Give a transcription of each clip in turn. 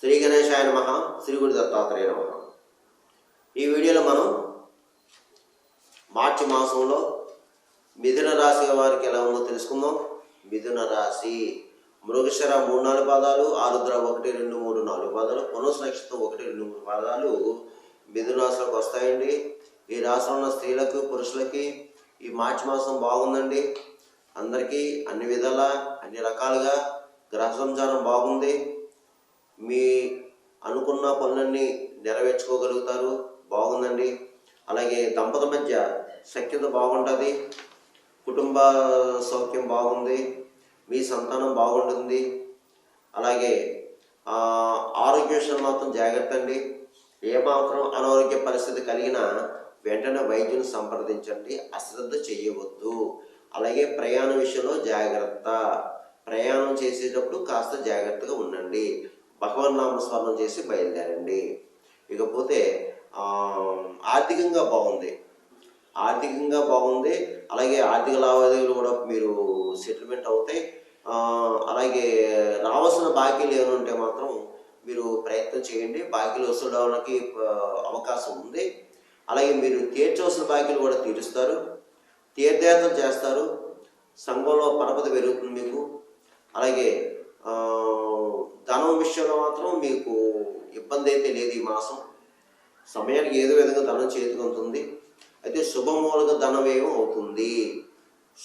శ్రీ గణేశాయ నమ శ్రీ గురు దత్తాత్రేయ నమ. ఈ వీడియోలో మనం మార్చి మాసంలో మిథున రాశి వారికి ఎలా ఉందో తెలుసుకుందాం. మిథున రాశి మృగశర మూడు నాలుగు పాదాలు ఆరుద్ర ఒకటి రెండు మూడు నాలుగు పాదాలు పునస్ నక్షత్రం ఒకటి రెండు మూడు పాదాలు మిథున రాశిలోకి వస్తాయండి. ఈ రాశిలో ఉన్న స్త్రీలకు పురుషులకి ఈ మార్చి మాసం బాగుందండి. అందరికీ అన్ని విధాల అన్ని రకాలుగా గ్రహ సంచారం బాగుంది. మీ అనుకున్న పనులన్నీ నెరవేర్చుకోగలుగుతారు. బాగుందండి. అలాగే దంపతుల మధ్య సఖ్యత బాగుంటుంది. కుటుంబ సౌఖ్యం బాగుంది. మీ సంతానం బాగుంటుంది. అలాగే ఆరోగ్య విషయంలో మాత్రం జాగ్రత్త అండి. ఏమాత్రం అనారోగ్య పరిస్థితి కలిగినా వెంటనే వైద్యుని సంప్రదించండి. అశ్రద్ధ చేయవద్దు. అలాగే ప్రయాణ విషయంలో జాగ్రత్త. ప్రయాణం చేసేటప్పుడు కాస్త జాగ్రత్తగా ఉండండి. భగవన్ నామస్మరణం చేసి బయలుదేరండి. ఇకపోతే ఆర్థికంగా బాగుంది. ఆర్థికంగా బాగుంది. అలాగే ఆర్థిక లావాదేవీలు కూడా మీరు సెటిల్మెంట్ అవుతాయి. అలాగే రావాల్సిన బాకీలు ఏమైనా ఉంటే మాత్రం మీరు ప్రయత్నం చేయండి. బాకీలు వసూలు అవడానికి అవకాశం ఉంది. అలాగే మీరు తీర్చవలసిన బాకీలు కూడా తీరుస్తారు. తీర్థయాత్రలు చేస్తారు. సంఘంలో పరపతి పెరుగుతుంది మీకు. అలాగే ధనం విషయంలో మాత్రం మీకు ఇబ్బంది అయితే లేదు ఈ మాసం. సమయానికి ఏదో విధంగా ధనం చేతికి ఉంటుంది. అయితే శుభమూలక ధనమేమో అవుతుంది.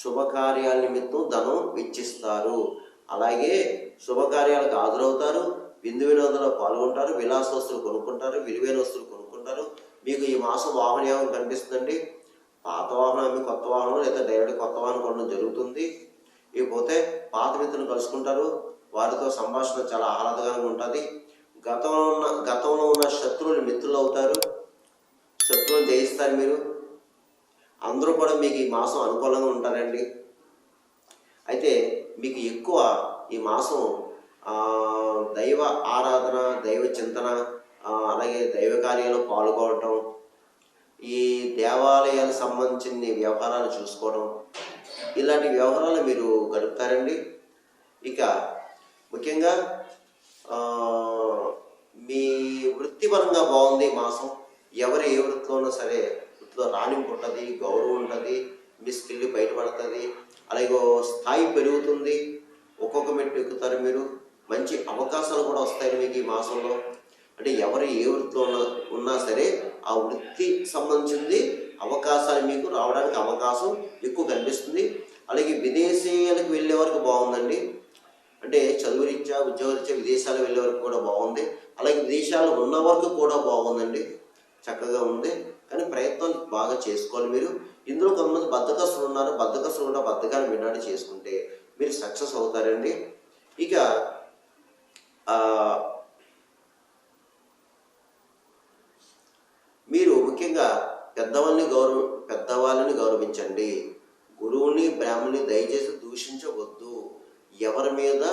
శుభకార్యాల నిమిత్తం ధనం వెచ్చిస్తారు. అలాగే శుభకార్యాలకు హాజరవుతారు. విందు వినోదంలో పాల్గొంటారు. విలాస వస్తువులు కొనుక్కుంటారు. విలువైన వస్తువులు కొనుక్కుంటారు. మీకు ఈ మాసం వాహన యోగం కనిపిస్తుందండి. పాత వాహనం అమ్మి కొత్త వాహనం లేదా డైరెక్ట్ కొత్త వాహనం కొనడం జరుగుతుంది. ఇకపోతే పాత మిత్రులు కలుసుకుంటారు. వారితో సంభాషణ చాలా ఆహ్లాదకరంగా ఉంటుంది. గతంలో ఉన్న గతంలో ఉన్న శత్రువులు మిత్రులు అవుతారు. శత్రువులు జయిస్తారు మీరు. అందరూ కూడా మీకు ఈ మాసం అనుకూలంగా ఉంటారండి. అయితే మీకు ఎక్కువ ఈ మాసం దైవ ఆరాధన దైవ చింతన అలాగే దైవ కార్యాలు పాల్గొనటం ఈ దేవాలయాలకు సంబంధించిన వ్యవహారాలు చూసుకోవడం ఇలాంటి వ్యవహారాలు మీరు గడుపుతారండి. ఇక ముఖ్యంగా మీ వృత్తిపరంగా బాగుంది ఈ మాసం. ఎవరు ఏ వృత్తిలో ఉన్నా సరే వృత్తిలో రాణింపు ఉంటుంది గౌరవం ఉంటుంది మీ స్కిల్ బయటపడుతుంది అలాగే స్థాయి పెరుగుతుంది ఒక్కొక్క మెట్టు ఎక్కుతారు మీరు. మంచి అవకాశాలు కూడా వస్తాయి మీకు ఈ మాసంలో. అంటే ఎవరు ఏ వృత్తిలో ఉన్నా ఉన్నా సరే ఆ వృత్తి సంబంధించింది అవకాశాలు మీకు రావడానికి అవకాశం ఎక్కువ కనిపిస్తుంది. అలాగే విదేశీయాలకు వెళ్ళే వరకు బాగుందండి. అంటే చదువు రీత్యా ఉద్యోగరీత్యా విదేశాలు వెళ్ళే వరకు కూడా బాగుంది. అలాగే విదేశాల్లో ఉన్న వరకు కూడా బాగుందండి. చక్కగా ఉంది. కానీ ప్రయత్నం బాగా చేసుకోవాలి మీరు. ఇందులో కొంతమంది బద్దకస్తులు ఉన్నారు. బద్దకస్తులు ఉన్న బద్దకాన్ని విన్నాడు చేసుకుంటే మీరు సక్సెస్ అవుతారండి. ఇక మీరు ముఖ్యంగా పెద్దవాళ్ళని గౌరవ పెద్దవాళ్ళని గౌరవించండి. గురువుని బ్రాహ్మణ్ణి దయచేసి దూషించవద్దు. ఎవరి మీద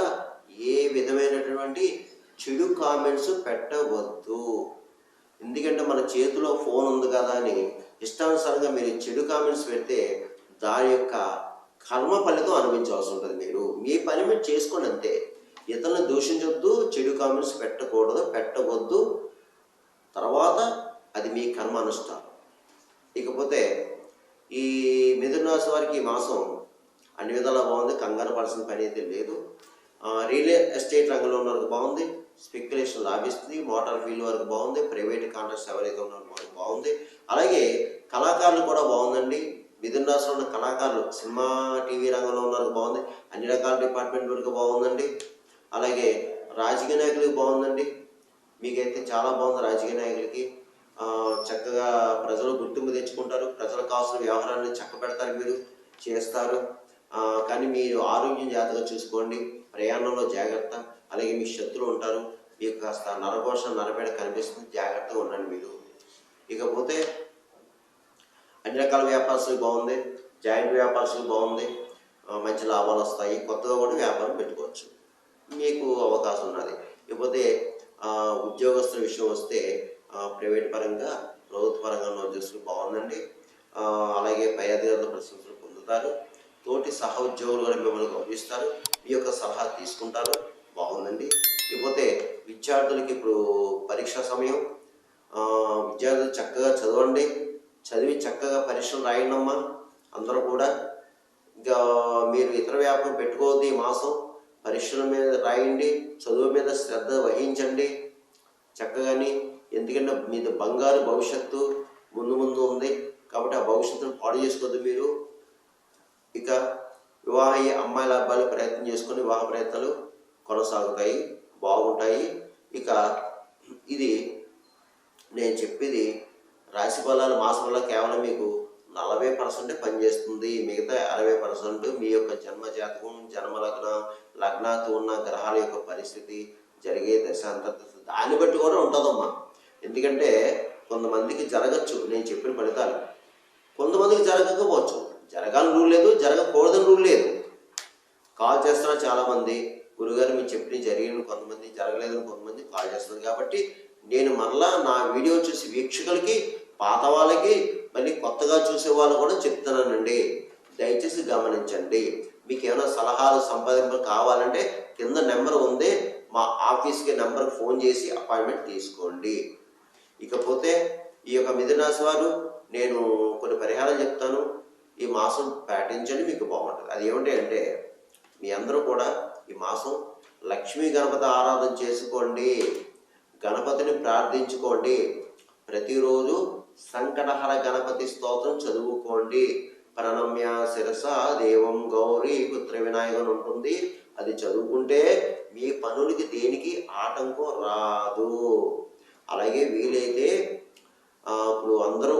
ఏ విధమైనటువంటి చెడు కామెంట్స్ పెట్టవద్దు. ఎందుకంటే మన చేతిలో ఫోన్ ఉంది కదా అని ఇష్టానుసారంగా మీరు చెడు కామెంట్స్ పెడితే దాని యొక్క కర్మ ఫలితం అనుభవించవలసి ఉంటుంది మీరు. మీ పని మీరు చేసుకోండి అంతే. ఇతరులను దూషించొద్దు చెడు కామెంట్స్ పెట్టకూడదు పెట్టవద్దు. తర్వాత అది మీ కర్మ అనుష్ఠానం ఇకపోతే ఈ మిథున రాశి వారికి ఈ మాసం అన్ని విధాలా బాగుంది కంగారు పడాల్సిన పని అయితే లేదు. రియల్ ఎస్టేట్ రంగంలో ఉన్న బాగుంది స్పెక్యులేషన్ లాభిస్తుంది మోటార్ ఫీల్డ్ వరకు బాగుంది ప్రైవేట్ కాంట్రాక్ట్స్ ఎవరైతే ఉన్నారో వారికి బాగుంది. అలాగే కళాకారులు కూడా బాగుందండి. మిథున రాశిలో ఉన్న కళాకారులు సినిమా టీవీ రంగంలో ఉన్నారు బాగుంది. అన్ని రకాల డిపార్ట్మెంట్ వరకు బాగుందండి. అలాగే రాజకీయ నాయకులకి బాగుందండి. మీకైతే చాలా బాగుంది రాజకీయ నాయకులకి. చక్కగా ప్రజలు గుర్తింపు తెచ్చుకుంటారు. ప్రజల కావాల్సిన వ్యవహారాన్ని చక్క పెడతారు మీరు చేస్తారు. కానీ మీరు ఆరోగ్యం జాగ్రత్తగా చూసుకోండి. ప్రయాణంలో జాగ్రత్త. అలాగే మీ శత్రువు ఉంటారు. మీకు కాస్త నరఘోష నరపేడ కనిపిస్తుంది. జాగ్రత్తగా ఉండండి మీరు. ఇకపోతే అన్ని రకాల వ్యాపారస్తులు బాగుంది. జాయింట్ వ్యాపారస్తులు బాగుంది. మంచి లాభాలు వస్తాయి. కొత్తగా కూడా వ్యాపారం పెట్టుకోవచ్చు. మీకు అవకాశం ఉన్నది. ఇకపోతే ఉద్యోగస్తుల విషయం వస్తే ప్రైవేట్ పరంగా ప్రభుత్వ పరంగా ఉన్న ఉద్యోగస్తులు బాగుందండి. అలాగే పై అధికారుల ప్రశంసలు పొందుతారు. తోటి సహోద్యోగులు కూడా మిమ్మల్ని గౌరవిస్తారు. మీ యొక్క సలహా తీసుకుంటారు. బాగుందండి. ఇకపోతే విద్యార్థులకి ఇప్పుడు పరీక్ష సమయం. విద్యార్థులు చక్కగా చదవండి. చదివి చక్కగా పరీక్షలు రాయండి అమ్మా అందరూ కూడా. ఇంకా మీరు ఇతర వ్యాపారం పెట్టుకోవద్దు ఈ మాసం. పరీక్షల మీద రాయండి. చదువు మీద శ్రద్ధ వహించండి. చక్కగాని ఎందుకంటే మీద బంగారు భవిష్యత్తు ముందు ముందు ఉంది. కాబట్టి ఆ భవిష్యత్తును పాడు చేసుకోవద్దు మీరు. ఇక వివాహ అయ్యే అమ్మాయిల అబ్బాయిలు ప్రయత్నం చేసుకుని వివాహ ప్రయత్నాలు కొనసాగుతాయి బాగుంటాయి. ఇక ఇది నేను చెప్పేది రాశి ఫలాలు మాసంలో కేవలం మీకు నలభై పర్సెంటే పనిచేస్తుంది. మిగతా అరవై పర్సెంట్ మీ యొక్క జన్మ జాతకం జన్మ లగ్న లగ్నాతో ఉన్న గ్రహాల యొక్క పరిస్థితి జరిగే దశాంతర దాన్ని బట్టి కూడా ఉంటుందమ్మా. ఎందుకంటే కొంతమందికి జరగచ్చు నేను చెప్పిన ఫలితాలు. కొంతమందికి జరగకపోవచ్చు. జరగాలని రూల్ లేదు జరగకూడదని రూల్ లేదు. కాల్ చేస్తున్నారు చాలామంది గురుగారు మీరు చెప్పిన జరిగిన కొంతమంది జరగలేదని కొంతమంది కాల్ చేస్తున్నారు కాబట్టి నేను మరలా నా వీడియో చూసి వీక్షకులకి పాత వాళ్ళకి మళ్ళీ కొత్తగా చూసే వాళ్ళు కూడా చెప్తున్నానండి. దయచేసి గమనించండి. మీకు ఏమైనా సలహాలు సంపాదింపులు కావాలంటే కింద నెంబర్ ఉంది. మా ఆఫీస్కి నెంబర్కి ఫోన్ చేసి అపాయింట్మెంట్ తీసుకోండి. ఇకపోతే ఈ యొక్క మిథునాశి వారు నేను కొన్ని పరిహారాలు చెప్తాను. ఈ మాసం పాటించండి మీకు బాగుంటుంది. అది ఏమిటి అంటే మీ అందరూ కూడా ఈ మాసం లక్ష్మీ గణపతి ఆరాధన చేసుకోండి గణపతిని ప్రార్థించుకోండి ప్రతిరోజు సంకటహర గణపతి స్తోత్రం చదువుకోండి. ప్రణమ్య శిరస దేవం గౌరీ పుత్ర వినాయకుని ఉంటుంది. అది చదువుకుంటే మీ పనులకి దేనికి ఆటంకం రాదు. అలాగే వీలైతే ఆ, ఇప్పుడు అందరూ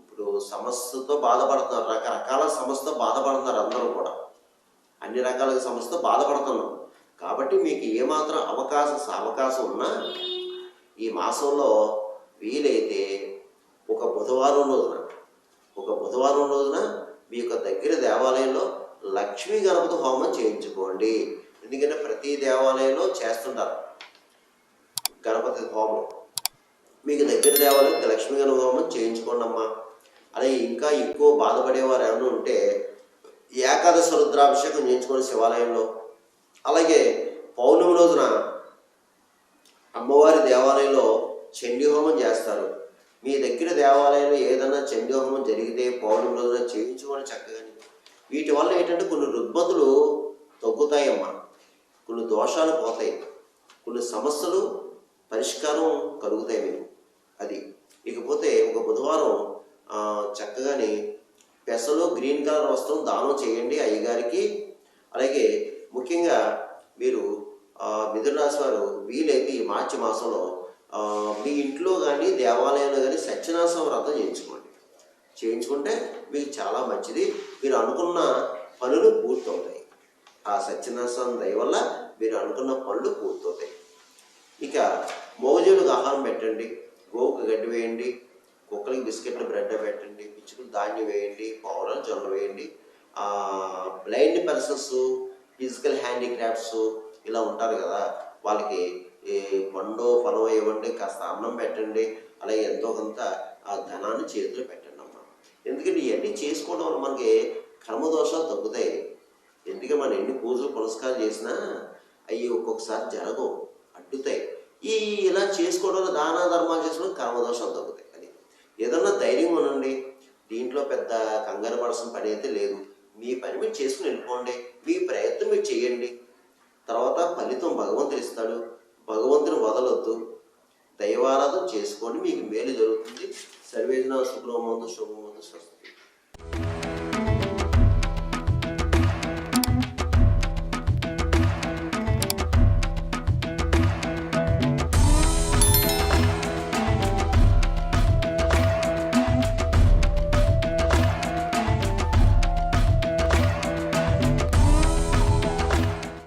ఇప్పుడు సమస్యతో బాధపడుతున్నారు రకరకాల సమస్యతో బాధపడుతున్నారు అందరూ కూడా. అన్ని రకాల సమస్యతో బాధపడుతున్నాం కాబట్టి మీకు ఏమాత్రం అవకాశం అవకాశం ఉన్నా ఈ మాసంలో వీలైతే ఒక బుధవారం రోజున ఒక బుధవారం రోజున మీ యొక్క దగ్గర దేవాలయంలో లక్ష్మీ గణపతి హోమం చేయించుకోండి. ఎందుకంటే ప్రతి దేవాలయంలో చేస్తుంటారు గణపతి హోమం. మీకు దగ్గర దేవాలయం లక్ష్మీ గణపతి హోమం చేయించుకోండి అమ్మా అలాగే ఇంకా ఎక్కువ బాధపడేవారు ఏమైనా ఉంటే ఏకాదశ రుద్రాభిషేకం చేయించుకోండి శివాలయంలో. అలాగే పౌర్ణమి రోజున అమ్మవారి దేవాలయంలో చండీ హోమం చేస్తారు. మీ దగ్గర దేవాలయంలో ఏదైనా చండీ హోమం జరిగితే పౌర్ణమి రోజున చేయించుకోండి చక్కగా. వీటి వల్ల ఏంటంటే కొన్ని రుగ్మతులు తగ్గుతాయమ్మా. కొన్ని దోషాలు పోతాయి. కొన్ని సమస్యలు పరిష్కారం కలుగుతాయి మీకు. అది. ఇకపోతే ఒక బుధవారం చక్కగాని పెసలు గ్రీన్ కలర్ వస్త్రం దానం చేయండి అయ్యగారికి. అలాగే ముఖ్యంగా మీరు ఆ, మిథున రాశి వారు వీలైతే ఈ మార్చి మాసంలో మీ ఇంట్లో కానీ దేవాలయంలో కానీ సత్యనాశం వ్రతం చేయించుకోండి. చేయించుకుంటే మీకు చాలా మంచిది. మీరు అనుకున్న పనులు పూర్తవుతాయి. ఆ సత్యనాశం దయ వల్ల మీరు అనుకున్న పనులు పూర్తవుతాయి. ఇక మోజులకు ఆహారం పెట్టండి. గోవుకు గడ్డి వేయండి. కుక్కలకి బిస్కెట్లు బ్రెడ్ పెట్టండి పిచ్చుకలు ధాన్యం వేయండి పౌడర్ జొన్న వేయండి. బ్లైండ్ పర్సన్స్ ఫిజికల్ హ్యాండిక్రాఫ్ట్స్ ఇలా ఉంటారు కదా వాళ్ళకి పండు ఫలం ఇవ్వండి కాస్త అన్నం పెట్టండి అలా ఎంతో కొంత ఆ ధనాన్ని చేతిలో పెట్టండి అమ్మా. ఎందుకంటే ఇవన్నీ చేసుకోవడం వల్ల మనకి కర్మదోషాలు తగ్గుతాయి. ఎందుకంటే మనం ఎన్ని పూజలు పురస్కారం చేసినా అవి ఒక్కొక్కసారి జరగవు అడ్డుతాయి. ఈ ఇలా చేసుకోవడం వల్ల దాన ధర్మాలు చేసుకోవడం కర్మదోషాలు తగ్గుతాయి. ఏదన్నా ధైర్యం ఉండండి దీంట్లో పెద్ద కంగారు పడాల్సిన పని అయితే లేదు. మీ పని మీరు చేసుకుని వెళ్ళిపోండి. మీ ప్రయత్నం మీరు చేయండి. తర్వాత ఫలితం భగవంతుడు ఇస్తాడు. భగవంతుని వదలొద్దు. దైవారాధన చేసుకోండి. మీకు మేలు జరుగుతుంది. సర్వేజన శుభ్రమందు శుభమందు స్వస్తి